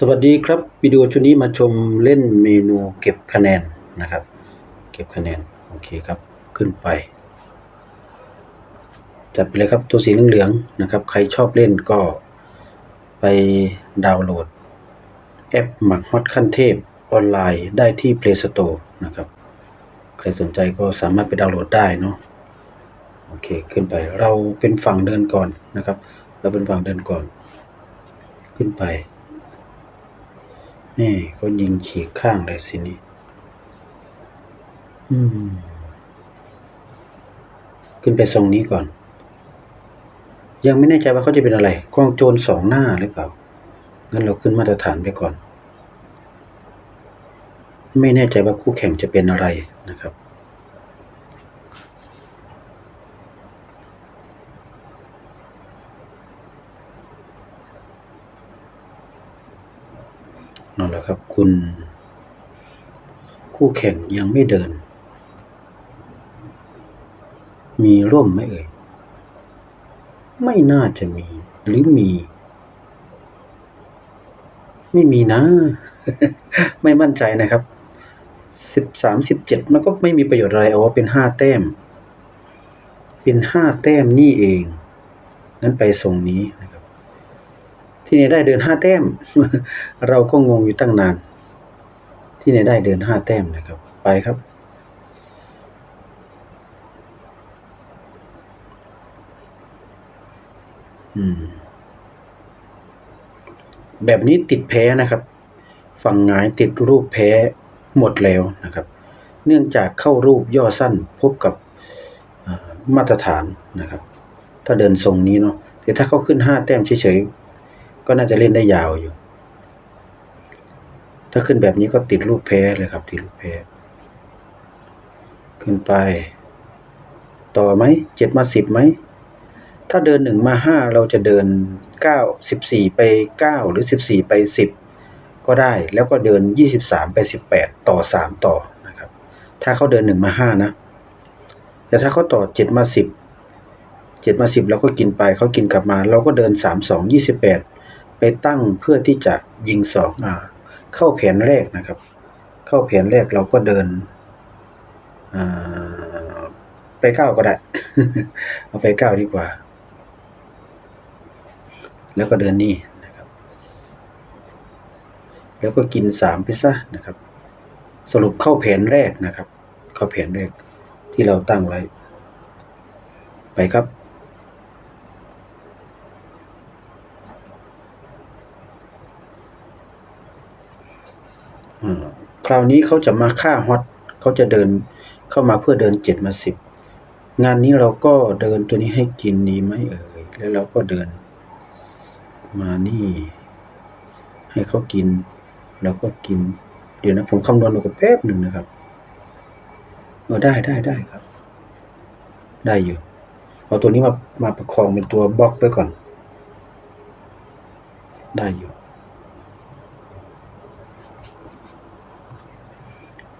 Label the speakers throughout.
Speaker 1: สวัสดีครับวิดีโอชุดนี้มาชมเล่นเมนูเก็บคะแนนนะครับ เก็บคะแนนโอเคครับขึ้นไป จัดไปเลยครับตัวสีเหลืองๆนะครับ ใครชอบเล่นก็ไปดาวน์โหลด แอปหมักฮอตขั้นเทพออนไลน์ได้ที่ Play Store นะครับ ใครสนใจก็สามารถไปดาวน์โหลดได้เนาะโอเคขึ้นไปเราเป็นฝั่งเดินก่อนนะครับ เราเป็นฝั่งเดินก่อน ขึ้นไป นี่เขายิงฉีกข้างเลยสินี่ขึ้นไปทรงนี้ก่อน ยังไม่แน่ใจว่าเขาจะเป็นอะไรกล้องโจรสองหน้าหรือเปล่า งั้นเราขึ้นมาตรฐานไปก่อน ไม่แน่ใจว่าคู่แข่งจะเป็นอะไร นะครับเอาละครับคุณ คู่แข่งยังไม่เดิน มีร่มไหมเอ่ย ไม่น่าจะมี หรือมี ไม่มีนะ ไม่มั่นใจนะครับสิบสามสิบเจ็ดมันก็ไม่มีประโยชน์อะไรเอาว่าเป็นห้าแต้ม เป็นห้าแต้มนี่เองงั้นไปทรงนี้นะครับ ที่ไหนได้เดินห้าแต้ม เราก็งงอยู่ตั้งนาน ที่ไหนได้เดินห้าแต้มนะครับ ไปครับ อืม แบบนี้ติดแพ้นะครับ ฝั่งหงายติดรูปแพ้หมดแล้วนะครับ เนื่องจากเข้ารูปย่อสั้นพบกับมาตรฐานนะครับ ถ้าเดินทรงนี้เนาะแต่ถ้าเขาขึ้นห้าแต้มเฉยๆ ก็น่าจะเล่นได้ยาวอยู่ ถ้าขึ้นแบบนี้ก็ติดรูปแพ้เลยครับ ติดรูปแพ้ ขึ้นไป ต่อไหมเจ็ดมาสิบไหม ถ้าเดินหนึ่งมาห้าเราจะเดินเก้าสิบสี่ไปเก้าหรือสิบสี่ไปสิบก็ได้แล้วก็เดินยี่สิบสามไปสิบแปดต่อสามต่อนะครับ ถ้าเขาเดินหนึ่งมาห้านะ แต่ถ้าเขาต่อเจ็ดมาสิบเจ็ดมาสิบเราก็กินไปเขากินกลับมา เราก็เดินสามสองยี่สิบแปด ไปตั้งเพื่อที่จะยิงสองอ่า เข้าแผนแรกนะครับ เข้าแผนแรกเราก็เดินไปเก้าก็ได้ เอาไปเก้าดีกว่า แล้วก็เดินนี่นะครับ แล้วก็กินสามไปซะนะครับ สรุปเข้าแผนแรกนะครับ เข้าแผนแรกที่เราตั้งไว้ ไปครับ คราวนี้เขาจะมาฆ่าฮอตเขาจะเดินเข้ามาเพื่อเดินเจ็ดมาสิบงานนี้เราก็เดินตัวนี้ให้กินนี้ไหมเอ่ยแล้วเราก็เดิน มานี่ ให้เขากิน แล้วก็กิน เดี๋ยวนะผมคำนวณดูกับแป๊บหนึ่งนะครับเออได้ได้ได้ครับ ได้อยู่เอาตัวนี้มามาประคองเป็นตัวบล็อกไว้ก่อน ได้อยู่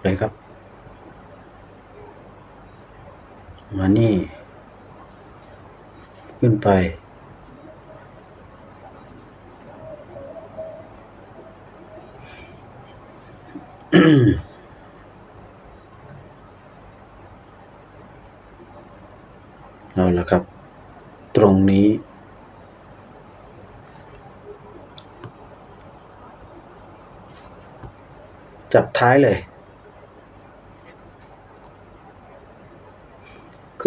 Speaker 1: ไปครับ มานี่ ขึ้นไป เอาละครับ ตรงนี้จับท้ายเลย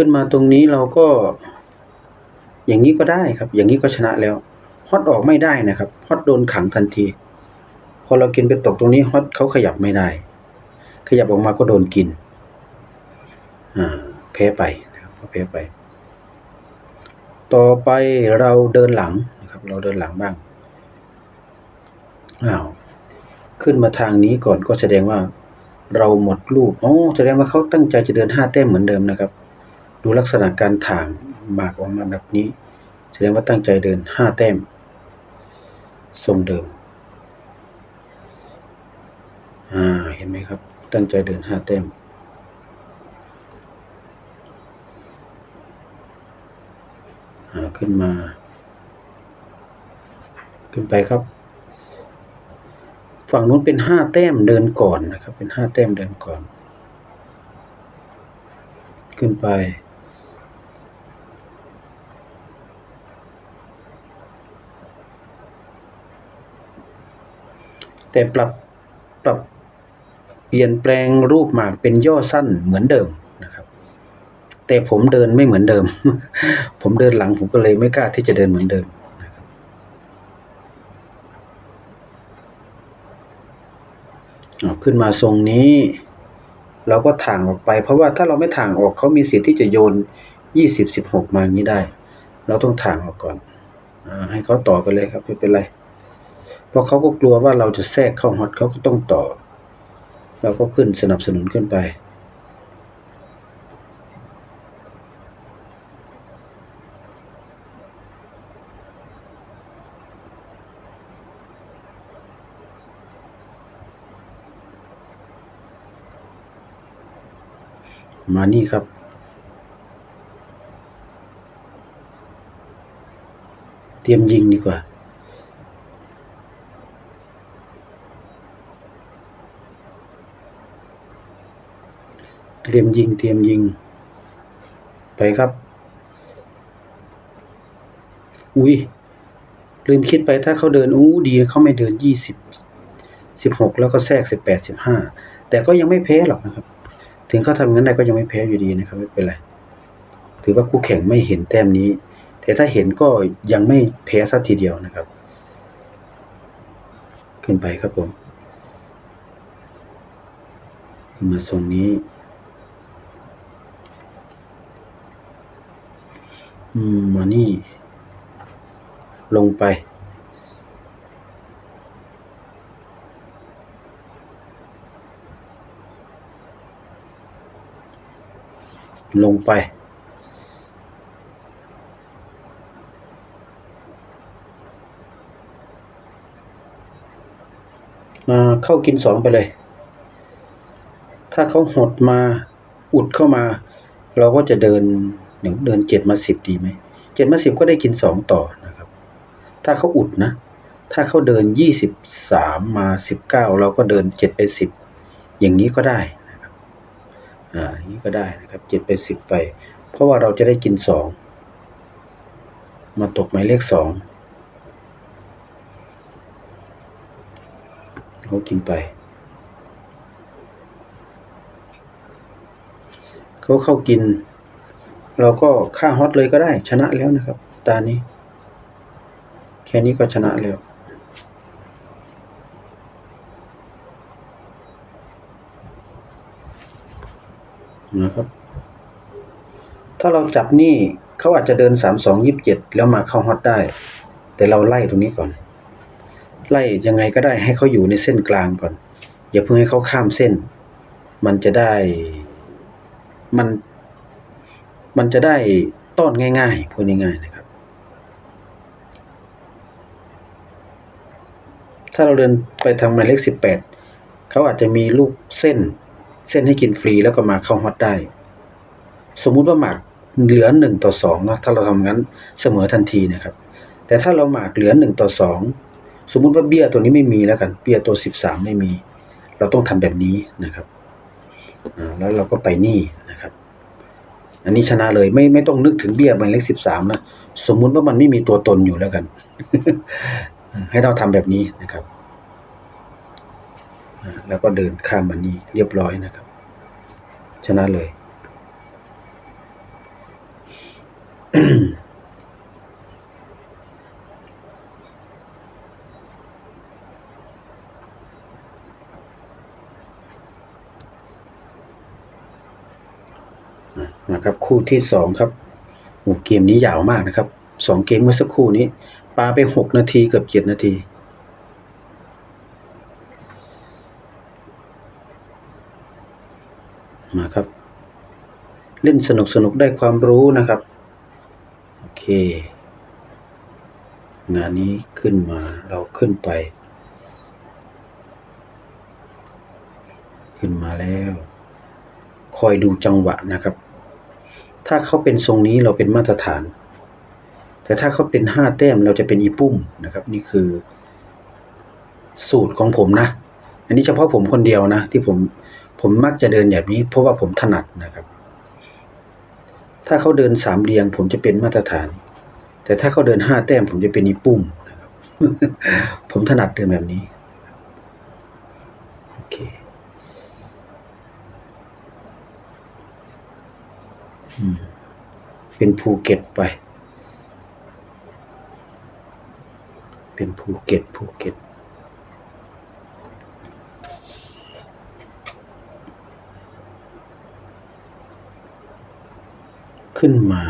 Speaker 1: ขึ้นมาตรงนี้เราก็ อย่างนี้ก็ได้ครับ อย่างนี้ก็ชนะแล้วฮอตออกไม่ได้นะครับฮอตโดนขังทันที พอเรากินไปตกตรงนี้ฮอตเขาขยับไม่ได้ ขยับออกมาก็โดนกินอ่าแพ้ไปนะครับก็แพ้ไป ต่อไปเราเดินหลังนะครับ เราเดินหลังบ้างอ้าวขึ้นมาทางนี้ก่อนก็แสดงว่า เราหมดลูกอ๋อแสดงว่าเขาตั้งใจจะเดินห้าแต้มเหมือนเดิมนะครับ ดูลักษณะการถ่างหมากออกมาแบบนี้ แสดงว่าตั้งใจเดินห้าแต้ม ทรงเดิม อ่า เห็นไหมครับ ตั้งใจเดินห้าแต้ม ขึ้นมา ขึ้นไปครับ ฝั่งนู้นเป็นห้าแต้มเดินก่อนนะครับ เป็นห้าแต้มเดินก่อน ขึ้นไป แต่ปรับปรับเปลี่ยนแปลงรูปหมากเป็นย่อสั้นเหมือนเดิมนะครับ แต่ผมเดินไม่เหมือนเดิม ผมเดินหลังผมก็เลยไม่กล้าที่จะเดินเหมือนเดิมขึ้นมาทรงนี้ เราก็ถ่างออกไป เพราะว่าถ้าเราไม่ถ่างออกเขามีสิทธิ์ที่จะโยนยี่สิบสิบหกมาอย่างนี้ได้ เราต้องถ่างออกก่อนอให้เขาต่อไปเลยครับไม่เป็นไร เพราะเขาก็กลัวว่าเราจะแทรกเข้าฮอตเขาก็ต้องต่อ เราก็ขึ้นสนับสนุนขึ้นไป มานี่ครับเตรียมยิงดีกว่า เตรียมยิง เตรียมยิง ไปครับ อุ้ยลืมคิดไปถ้าเขาเดินอู้ดีเขาไม่เดินยี่สิบสิบหกแล้วก็แทรกสิบแปดสิบห้าแต่ก็ยังไม่แพ้หรอกนะครับ ถึงเขาทำงั้นได้ก็ยังไม่แพ้อยู่ดีนะครับ ไม่เป็นไรถือว่าคู่แข่งไม่เห็นแต้มนี้ แต่ถ้าเห็นก็ยังไม่แพ้สักทีเดียวนะครับ ขึ้นไปครับผมขึ้นมาทรงนี้ อืมมานี่ ลงไป ลงไปมาเข้ากินสองไปเลย ถ้าเขาหดมาอุดเข้ามา เราก็จะเดิน หนึ่งเดินเจ็ดมาสิบดีไหมเจ็ดมาสิบก็ได้กินสองต่อนะครับ ถ้าเขาอุดนะ ถ้าเขาเดินยี่สิบสามมาสิบเก้าเราก็เดินเจ็ดไปสิบอย่างนี้ก็ได้นะครับอ่าอย่างนี้ก็ได้นะครับเจ็ดไปสิบไป เพราะว่าเราจะได้กินสองมาตกหมายเลขสองเขากินไปเขาเข้ากิน เราก็ฆ่าฮอตเลยก็ได้ชนะแล้วนะครับ ตานี้ แค่นี้ก็ชนะแล้วนะครับ ถ้าเราจับนี่เขาอาจจะเดินสามสองยิบเจ็ดแล้วมาเข้าฮอตได้ แต่เราไล่ตรงนี้ก่อน ไล่ยังไงก็ได้ให้เขาอยู่ในเส้นกลางก่อน อย่าเพิ่งให้เขาข้ามเส้น มันจะได้ มัน มันจะได้ต้อนง่ายๆพูดง่ายๆนะครับ ถ้าเราเดินไปทางหมายเลขสิบแปดเขาอาจจะมีลูกเส้น เส้นให้กินฟรีแล้วก็มาเข้าฮอตได้ สมมุติว่าหมากเหลือหนึ่งต่อสองนะถ้าเราทำงั้นเสมอทันทีนะครับ แต่ถ้าเราหมากเหลือหนึ่งต่อสองสมมุติว่าเบี้ยตัวนี้ไม่มีแล้วกัน เบี้ยตัวสิบสามไม่มี เราต้องทำแบบนี้นะครับแล้วเราก็ไปนี่ อันนี้ชนะเลยไม่ไม่ต้องนึกถึงเบี้ยหมายเลขสิบสามนะสมมุติว่ามันไม่มีตัวตนอยู่แล้วกัน ให้เราทำแบบนี้นะครับแล้วก็เดินข้ามมันนี้เรียบร้อยนะครับ ชนะเลย นะครับ คู่ที่สองครับโอ้เกมนี้ยาวมากนะครับสองเกมเมื่อสักครู่นี้ปาไปหกนาทีเกือบเจ็ดนาทีมาครับ เล่นสนุกสนุกได้ความรู้นะครับ โอเค งานนี้ขึ้นมาเราขึ้นไป ขึ้นมาแล้ว คอยดูจังหวะนะครับ ถ้าเขาเป็นทรงนี้เราเป็นมาตรฐาน แต่ถ้าเขาเป็นห้าแต้มเราจะเป็นอีปุ้มนะครับ นี่คือ สูตรของผมนะ อันนี้เฉพาะผมคนเดียวนะ ที่ผมผมมักจะเดินแบบนี้ เพราะว่าผมถนัดนะครับ ถ้าเขาเดินสามเรียง ผมจะเป็นมาตรฐาน แต่ถ้าเขาเดินห้าแต้ม ผมจะเป็นอีปุ่มนะครับผมถนัดเดินแบบนี้โอเคอืม เป็นภูเก็ตไป เป็นภูเก็ตภูเก็ตขึ้นมา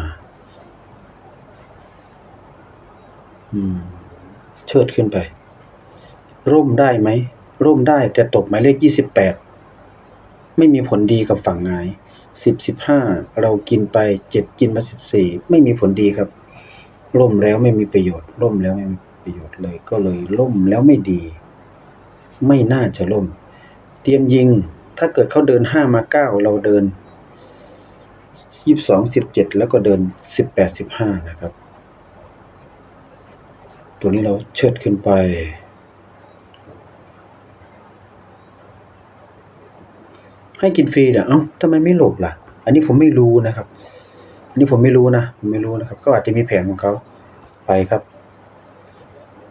Speaker 1: อืมเชิดขึ้นไป ร่มได้ไหม ร่มได้แต่ตกหมายเลขยี่สิบแปด ไม่มีผลดีกับฝั่งงาย สิบสิบห้าเรากินไปเจ็ดกินมาสิบสี่ไม่มีผลดีครับร่มแล้วไม่มีประโยชน์ร่มแล้วไม่มีประโยชน์เลย ก็เลยร่มแล้วไม่ดี ไม่น่าจะร่ม เตรียมยิงถ้าเกิดเขาเดินห้ามาเก้าเราเดินยี่สิบสองสิบเจ็ดแล้วก็เดินสิบแปดสิบห้านะครับ ตัวนี้เราเชิดขึ้นไป ให้กินฟรีเดี๋ยวเอ้าทำไมไม่หลบล่ะ อันนี้ผมไม่รู้นะครับ อันนี้ผมไม่รู้นะผมไม่รู้นะครับก็อาจจะมีแผนของเขาไปครับ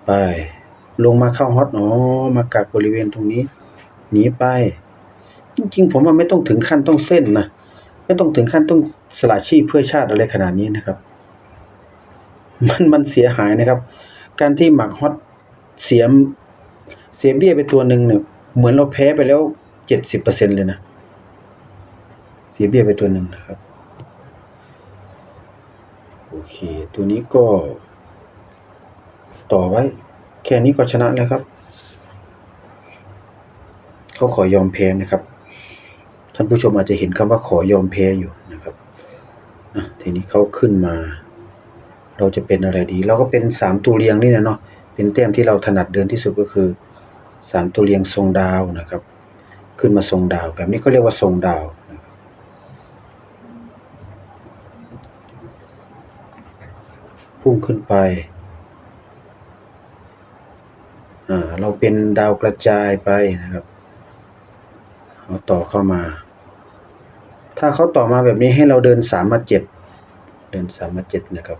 Speaker 1: ไป ลงมาเข้าฮอตอ๋อมากักบริเวณตรงนี้หนีไป จริงๆ ผมว่าไม่ต้องถึงขั้นต้องเส้นนะไม่ต้องถึงขั้นต้องสละชีพเพื่อชาติอะไรขนาดนี้นะครับ มันมันเสียหายนะครับ การที่หมักฮอตเสียมเสียเบี้ยไปตัวหนึ่งเนี่ยเหมือนเราแพ้ไปแล้วเจ็ดสิบเปอร์เซ็นเลยนะ เสียเบี้ยไปตัวหนึ่งนะครับ โอเค ตัวนี้ก็ ต่อไว้ แค่นี้ก็ชนะแล้วครับ เขาขอยอมแพ้นะครับ ท่านผู้ชมอาจจะเห็นคำว่าขอยอมแพ้อยู่นะครับทีนี้เขาขึ้นมา เราจะเป็นอะไรดี เราก็เป็นสามตัวเรียงนี่นะเนาะเป็นแต้มที่เราถนัดเดินที่สุดก็คือสามตัวเรียงทรงดาวนะครับ ขึ้นมาทรงดาว แบบนี้เขาเรียกว่าทรงดาวนะครับ พุ่งขึ้นไป เราเป็นดาวกระจายไปนะครับ เอาต่อเข้ามา ถ้าเขาต่อมาแบบนี้ให้เราเดินสามมาเจ็ดเดินสามมาเจ็ดนะครับ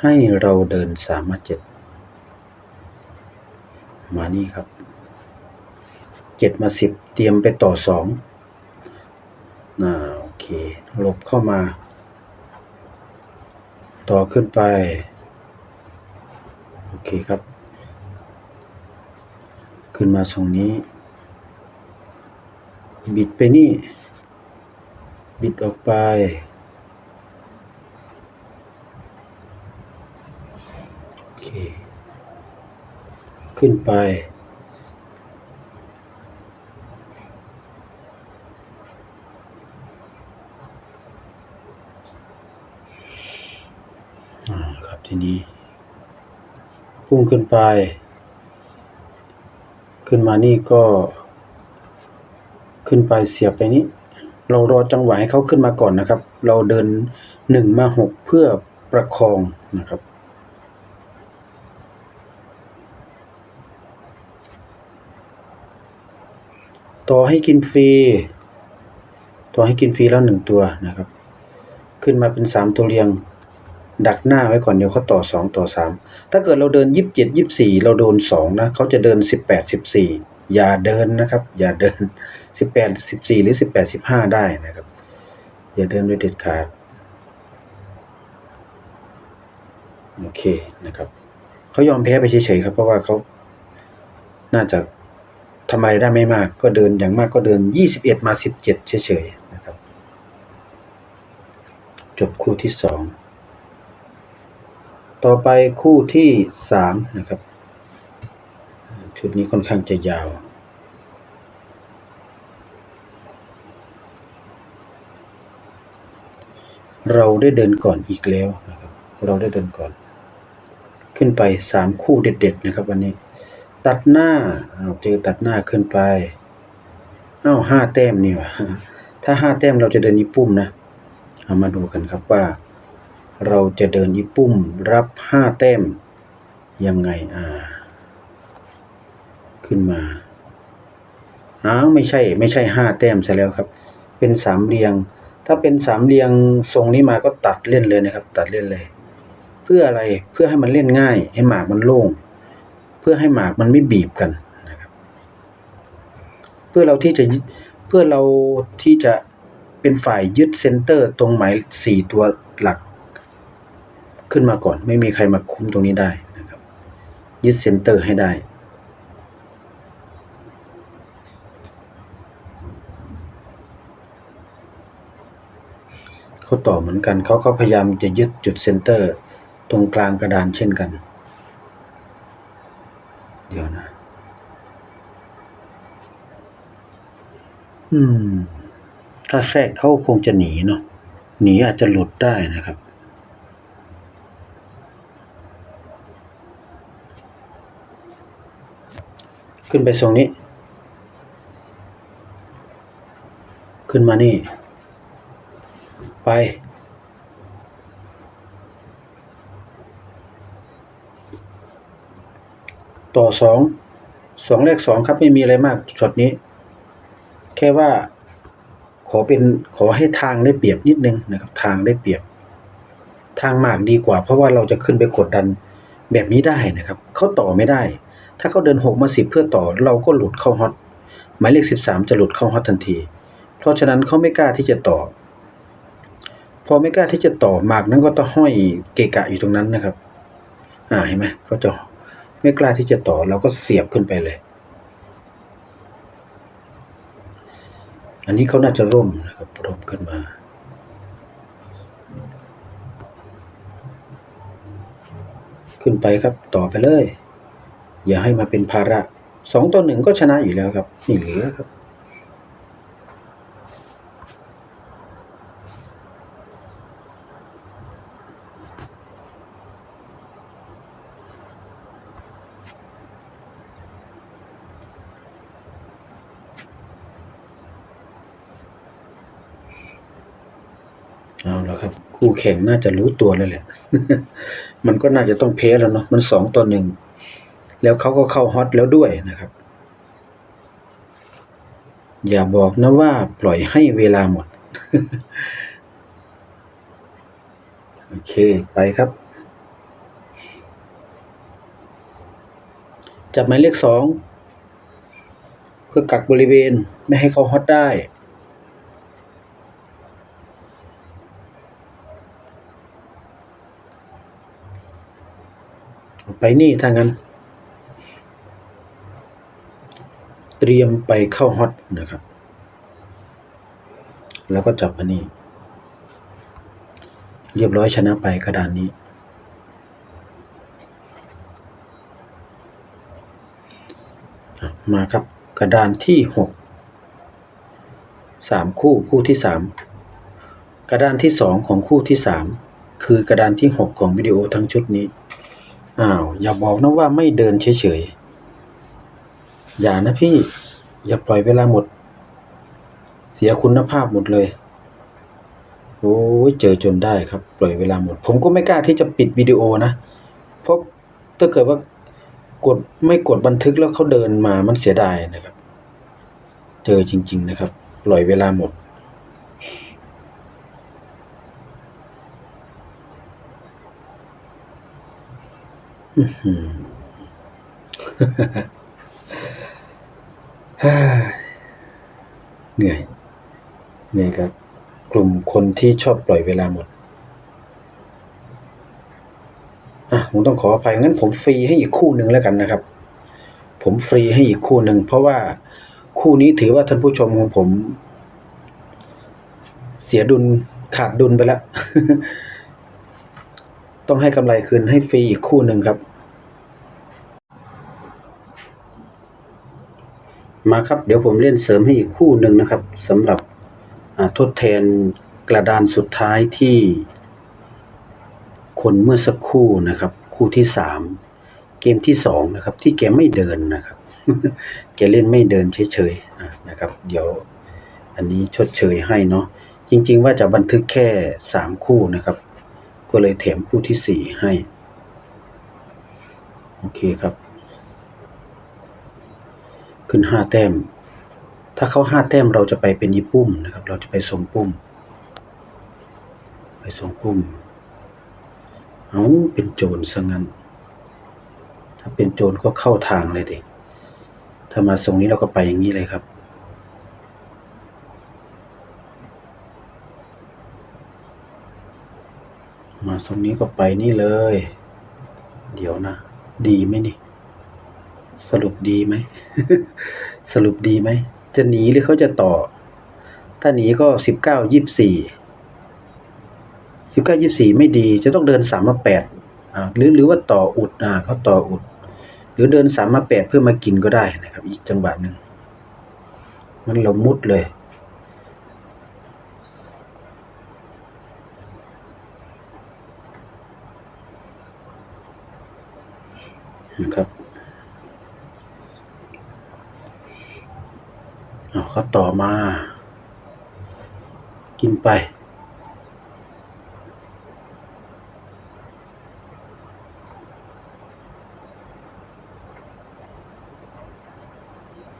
Speaker 1: ให้เราเดินสามมาเจ็ดมานี่ครับเจ็ดมาสิบเตรียมไปต่อสองอ่า เคหลบเข้ามา ต่อขึ้นไป โอเคครับ ขึ้นมาตรงนี้ บิดไปนี่ บิดออกไป โอเค ขึ้นไป อ่าครับทีนี้ พุ่งขึ้นไป ขึ้นมานี่ก็ ขึ้นไปเสียบไปนี้ เรารอจังหวะให้เขาขึ้นมาก่อนนะครับ เราเดินหนึ่งมาหกเพื่อประคองนะครับต่อให้กินฟรี ต่อให้กินฟรีแล้วหนึ่งตัวนะครับ ขึ้นมาเป็นสามตัวเรียง ดักหน้าไว้ก่อนเดี๋ยวเขาต่อสองต่อสามถ้าเกิดเราเดินยี่สิบเจ็ดยี่สิบสี่เราโดนสองนะเขาจะเดินสิบแปดสิบสี่อย่าเดินนะครับ อย่าเดินสิบแปดสิบสี่หรือสิบแปดสิบห้าได้นะครับ อย่าเดินโดยเด็ดขาดโอเคนะครับเขายอมแพ้ไปเฉยๆครับ เพราะว่าเขาน่าจะทำอะไรได้ไม่มาก ก็เดินอย่างมากก็เดินยี่สิบเอ็ดมาสิบเจ็ดเฉยๆนะครับ จบคู่ที่สอง ต่อไปคู่ที่สามนะครับ ชุดนี้ค่อนข้างจะยาว เราได้เดินก่อนอีกแล้วนะครับ เราได้เดินก่อน ขึ้นไปสามคู่เด็ดๆนะครับวันนี้ ตัดหน้าอ้าเจอตัดหน้าขึ้นไปอ้าวห้าแต้มนี่วะถ้าห้าแต้มเราจะเดินอีปุ่มนะ เอามาดูกันครับว่า เราจะเดินอีปุ่มรับห้าแต้ม ยังไงอ่า ขึ้นมาอ้าวไม่ใช่ ไม่ใช่ห้าแต้มซะแล้วครับ เป็นสามเหลี่ยง ถ้าเป็นสามเหลี่ยงทรงนี้มาก็ตัดเล่นเลยนะครับ ตัดเล่นเลย เพื่ออะไรเพื่อให้มันเล่นง่าย ให้หมากมันโล่ง เพื่อให้หมากมันไม่บีบกันนะครับ เพื่อเราที่จะยึดเพื่อเราที่จะเป็นฝ่ายยึดเซนเตอร์ตรงหมายสี่ตัวหลัก ขึ้นมาก่อน ไม่มีใครมาคุ้มตรงนี้ได้นะครับ ยึดเซนเตอร์ให้ได้ เขาต่อเหมือนกัน เขาก็พยายามจะยึดจุดเซนเตอร์ ตรงกลางกระดานเช่นกัน เดี๋ยวนะ อืม ถ้าแทรกเขาคงจะหนีเนาะหนีอาจจะหลุดได้นะครับ ขึ้นไปทรงนี้ ขึ้นมานี่ ไป ต่อสองสองเลขสองครับไม่มีอะไรมากช็อตนี้ แค่ว่าขอเป็นขอให้ทางได้เปรียบนิดนึงนะครับ ทางได้เปรียบ ทางมากดีกว่า เพราะว่าเราจะขึ้นไปกดดันแบบนี้ได้นะครับ เขาต่อไม่ได้ ถ้าเขาเดินหกมาสิบเพื่อต่อ เราก็หลุดเข้าฮอตหมายเลขสิบสามจะหลุดเข้าฮอตทันที เพราะฉะนั้นเขาไม่กล้าที่จะต่อ พอไม่กล้าที่จะต่อหมากนั้นก็ต้องห้อยเกะกะอยู่ตรงนั้นนะครับ อ่าเห็นไหมเขาจะไม่กล้าที่จะต่อเราก็เสียบขึ้นไปเลย อันนี้เขาน่าจะร่มนะครับร่มขึ้นมาขึ้นไปครับต่อไปเลย อย่าให้มาเป็นภาระสองต่อหนึ่งก็ชนะอยู่แล้วครับ นี่เหลือครับ เอาแล้วครับ คู่แข่งน่าจะรู้ตัวแล้วแหละ มันก็น่าจะต้องเพ้แล้วเนาะมันสองต่อหนึ่ง แล้วเขาก็เข้าฮอตแล้วด้วยนะครับ อย่าบอกนะว่าปล่อยให้เวลาหมด โอเคไปครับ จับหมายเลขสองเพื่อกักบริเวณไม่ให้เขาฮอตได้ไปนี่ถ้างั้น เตรียมไปเข้าฮอตนะครับ แล้วก็จับอันนี้ เรียบร้อยชนะไปกระดานนี้ มาครับ กระดานที่หกสามคู่คู่ที่สามกระดานที่สองของคู่ที่สามคือกระดานที่หกของวิดีโอทั้งชุดนี้อ้าวอย่าบอกนะว่าไม่เดินเฉยๆ อย่านะพี่ อย่าปล่อยเวลาหมด เสียคุณภาพหมดเลย โอ้ยเจอจนได้ครับ ปล่อยเวลาหมด ผมก็ไม่กล้าที่จะปิดวิดีโอนะ เพราะถ้าเกิดว่ากดไม่กดบันทึกแล้วเขาเดินมามันเสียดายนะครับ เจอจริง ๆ นะครับ ปล่อยเวลาหมดอื้อหือ เหนื่อยเหนื่อยครับกลุ่มคนที่ชอบปล่อยเวลาหมด อะผมต้องขออภัยงั้นผมฟรีให้อีกคู่หนึ่งแล้วกันนะครับ ผมฟรีให้อีกคู่หนึ่งเพราะว่าคู่นี้ถือว่าท่านผู้ชมของผม เสียดุลขาดดุลไปแล้ว ต้องให้กำไรคืนให้ฟรีอีกคู่หนึ่งครับ มาครับ เดี๋ยวผมเล่นเสริมให้อีกคู่หนึ่งนะครับสำหรับทดแทนกระดานสุดท้ายที่คนเมื่อสักครู่นะครับ คู่ที่สามเกมที่สองนะครับ ที่แกไม่เดินนะครับ แกเล่นไม่เดินเฉยๆนะครับ เดี๋ยวอันนี้ชดเชยให้เนาะจริง ๆ ว่าจะบันทึกแค่สามคู่นะครับ ก็เลยแถมคู่ที่สี่ให้ โอเคครับ ขึ้นห้าแต้ม ถ้าเขาห้าแต้มเราจะไปเป็นยี่ปุ้มนะครับ เราจะไปทรงปุ้มไปทรงปุ้มเอาเป็นโจรซะงั้น ถ้าเป็นโจรก็เข้าทางเลยดิถ้ามาทรงนี้เราก็ไปอย่างนี้เลยครับมาทรงนี้ก็ไปนี่เลย เดี๋ยวนะ ดีไหมนี่ สรุปดีไหม สรุปดีไหม จะหนีหรือเขาจะต่อ ถ้าหนีก็สิบเก้ายี่สี่สิบเก้ายี่สี่ไม่ดี จะต้องเดินสามมาแปดอ่าหรือหรือว่าต่ออุดอ่าเขาต่ออุด หรือเดินสามมาแปดเพื่อมากินก็ได้นะครับ อีกจังหวะหนึ่งมันเรามุดเลย นะครับ เอาเขาต่อมา กินไป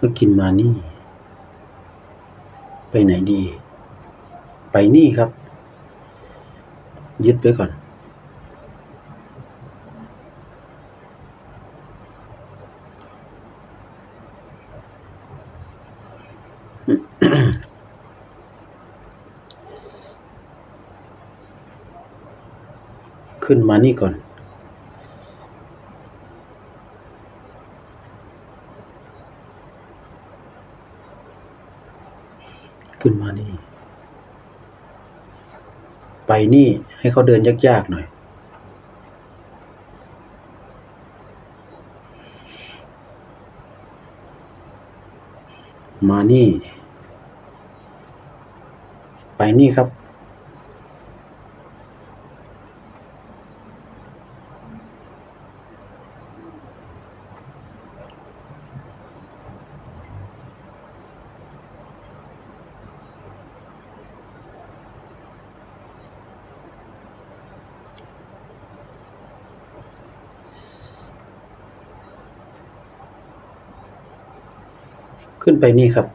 Speaker 1: ก็กินมานี่ ไปไหนดี ไปนี่ครับ ยึดไว้ก่อน ขึ้นมานี่ก่อน ขึ้นมานี่ ไปนี่ให้เขาเดินยากๆหน่อยมานี่ ไปนี่ครับ ขึ้นไปนี่ครับ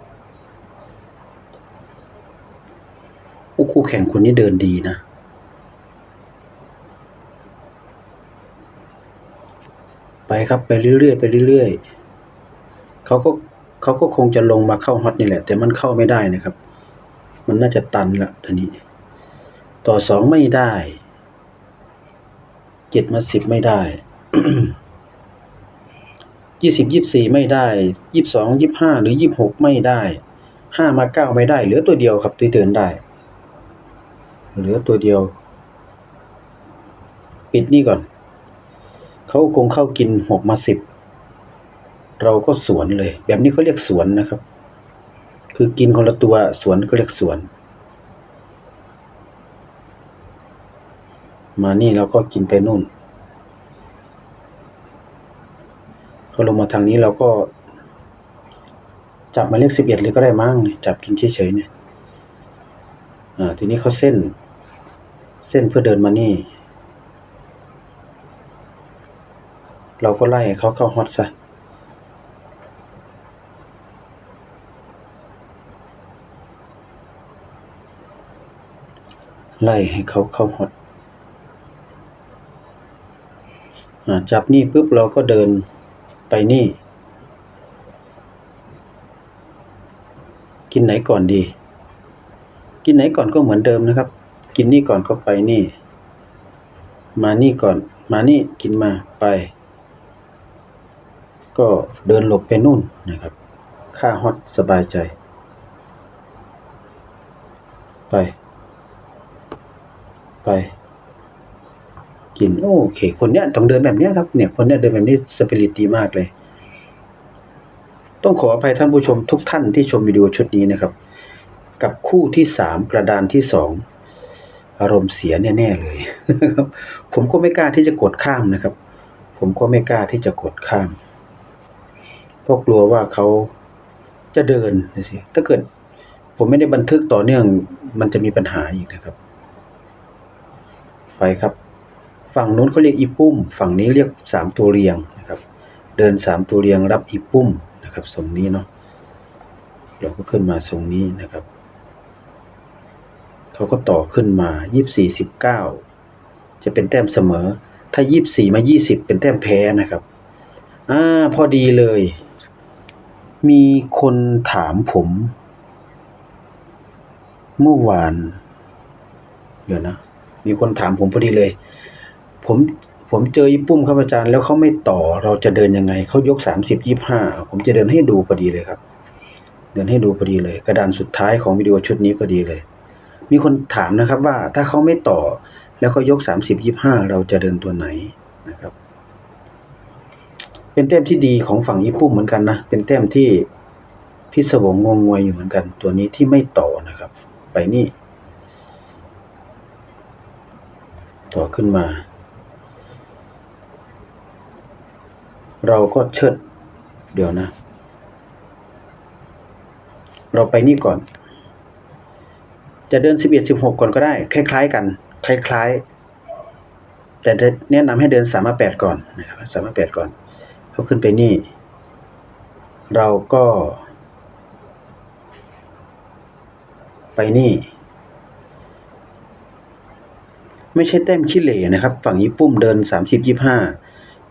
Speaker 1: โอ้คู่แข่งคนนี้เดินดีนะ ไปครับไปเรื่อยๆไปเรื่อยๆเขาก็เขาก็คงจะลงมาเข้าฮอตนี่แหละ แต่มันเข้าไม่ได้นะครับ มันน่าจะตันละตอนนี้ ต่อสองไม่ได้ เจ็ดมาสิบไม่ได้ ยี่สิบยี่สี่ไม่ได้ยี่สองยี่ห้าหรือยี่หกไม่ได้ห้ามาเก้าไม่ได้ เหลือตัวเดียวครับที่เดินได้ เหลือตัวเดียว ปิดนี่ก่อน เขาคงเข้ากินหกมาสิบเราก็สวนเลย แบบนี้เขาเรียกสวนนะครับ คือกินคนละตัวสวนก็เรียกสวน มานี่เราก็กินไปนู่น เขาลงมาทางนี้เราก็ จับมาเลขสิบเอ็ดเลยก็ได้มั้งจับกินเฉยๆเนี่ยอ่าทีนี้เขาเส้น เส้นเพื่อเดินมานี่ เราก็ไล่เขาเข้าฮอตซะไล่ให้เขาเข้าฮอตอ่าจับนี่ปุ๊บเราก็เดิน ไปนี่ กินไหนก่อนดี กินไหนก่อนก็เหมือนเดิมนะครับ กินนี่ก่อนก็ไปนี่ มานี่ก่อน มานี่กินมาไป ก็เดินหลบไปนู่นนะครับ ค่าฮอตสบายใจ ไป ไป กิน โอเค คนเนี้ยต้องเดินแบบเนี้ยครับ เนี่ย คนเนี้ยเดินแบบนี้สปิริตดีมากเลย ต้องขออภัยท่านผู้ชมทุกท่านที่ชมวิดีโอชุดนี้นะครับ กับคู่ที่สามกระดานที่สองอารมณ์เสียแน่ๆเลยนะครับ ผมก็ไม่กล้าที่จะกดข้ามนะครับ ผมก็ไม่กล้าที่จะกดข้ามเพราะกลัวว่าเขาจะเดินนะสิถ้าเกิดผมไม่ได้บันทึกต่อเนื่อง มันจะมีปัญหาอีกนะครับ ไปครับ ฝั่งนู้นเขาเรียกอีปุ้มฝั่งนี้เรียกสามตัวเรียงนะครับ เดินสามตัวเรียงรับอีปุ้มนะครับทรงนี้เนาะเราก็ขึ้นมาทรงนี้นะครับเขาก็ต่อขึ้นมายี่สี่สิบเก้าจะเป็นแต้มเสมอ ถ้ายี่สี่มายี่สิบเป็นแต้มแพ้นะครับอ่าพอดีเลย มีคนถามผม เมื่อวาน เดี๋ยวนะ มีคนถามผมพอดีเลย ผมผมเจออีปุ้มครับอาจารย์แล้วเขาไม่ต่อเราจะเดินยังไงเขายกสามสิบยี่ห้าผมจะเดินให้ดูพอดีเลยครับ เดินให้ดูพอดีเลย กระดานสุดท้ายของวิดีโอชุดนี้พอดีเลย มีคนถามนะครับว่าถ้าเขาไม่ต่อแล้วเขายกสามสิบยี่ห้าเราจะเดินตัวไหนนะครับ เป็นแต้มที่ดีของฝั่งญี่ปุ่มเหมือนกันนะเป็นแต้มที่พิศวงงงงวยอยู่เหมือนกัน ตัวนี้ที่ไม่ต่อนะครับ ไปนี่ ต่อขึ้นมา เราก็เชิด เดี๋ยวนะ เราไปนี่ก่อน จะเดินสิบเอ็ดสิบหกก่อนก็ได้ คล้าย ๆ กัน คล้าย ๆ แต่แนะนำให้เดินสามแปดก่อนนะครับสามแปดก่อนเขาขึ้นไปนี่ เราก็ ไปนี่ไม่ใช่แต้มขี้เหร่นะครับ ฝั่งญี่ปุ่มเดินสามสิบยี่ห้า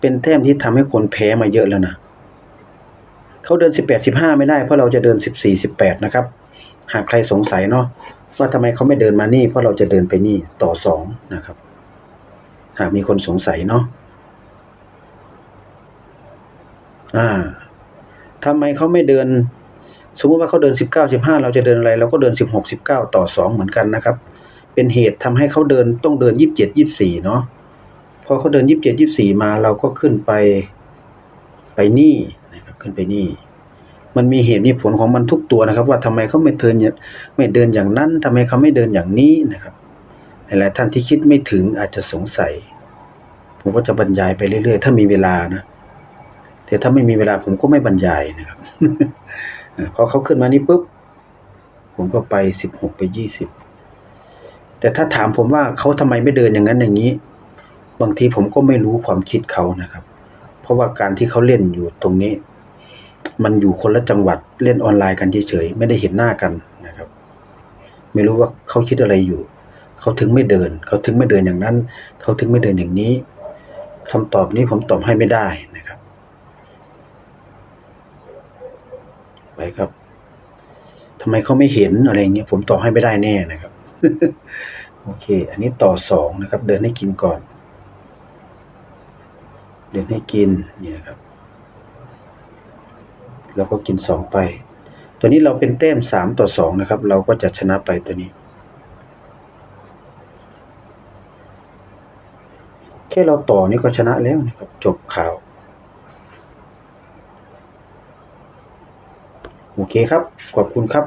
Speaker 1: เป็นแต้มที่ทำให้คนแพ้มาเยอะแล้วนะเขาเดินสิบแปดสิบห้าไม่ได้เพราะเราจะเดินสิบสี่สิบแปดนะครับ หากใครสงสัยเนาะว่าทำไมเขาไม่เดินมานี่ เพราะเราจะเดินไปนี่ต่อสองนะครับ หากมีคนสงสัยเนาะอ่าทำไมเขาไม่เดิน สมมติว่าเขาเดินสิบเก้าสิบห้าเราจะเดินอะไรเราก็เดินสิบหกสิบเก้าต่อสองเหมือนกันนะครับ เป็นเหตุทำให้เขาเดินต้องเดินยี่สิบเจ็ดยี่สิบสี่เนาะ พอเขาเดินยี่สิบเจ็ดยี่สิบสี่มาเราก็ขึ้นไปไปนี่นะครับขึ้นไปนี่ มันมีเหตุมีผลของมันทุกตัวนะครับ ว่าทำไมเขาไม่เดินไม่เดินอย่างนั้นทำไมเขาไม่เดินอย่างนี้นะครับหลายท่านที่คิดไม่ถึงอาจจะสงสัย ผมก็จะบรรยายไปเรื่อยๆ ถ้ามีเวลานะแต่ถ้าไม่มีเวลาผมก็ไม่บรรยายนะครับพอเขาขึ้นมานี่ปุ๊บผมก็ไปสิบหกไปยี่สิบแต่ถ้าถามผมว่าเขาทำไมไม่เดินอย่างนั้นอย่างนี้ บางทีผมก็ไม่รู้ความคิดเขานะครับ เพราะว่าการที่เขาเล่นอยู่ตรงนี้ มันอยู่คนละจังหวัดเล่นออนไลน์กันเฉยๆไม่ได้เห็นหน้ากันนะครับ ไม่รู้ว่าเขาคิดอะไรอยู่ เขาถึงไม่เดิน เขาถึงไม่เดินอย่างนั้น เขาถึงไม่เดินอย่างนี้คำตอบนี้ผมตอบให้ไม่ได้นะครับ ไปครับทำไมเขาไม่เห็นอะไรเงี้ยผมตอบให้ไม่ได้แน่นะครับ โอเค อันนี้ต่อสองนะครับ เดินให้กินก่อน เดินให้กินนี่นะครับแล้วก็กินสองไป ตัวนี้เราเป็นแต้มสามต่อสองนะครับ เราก็จะชนะไปตัวนี้ แค่เราต่อนี่ก็ชนะแล้วนะครับ จบข่าว โอเคครับ ขอบคุณครับ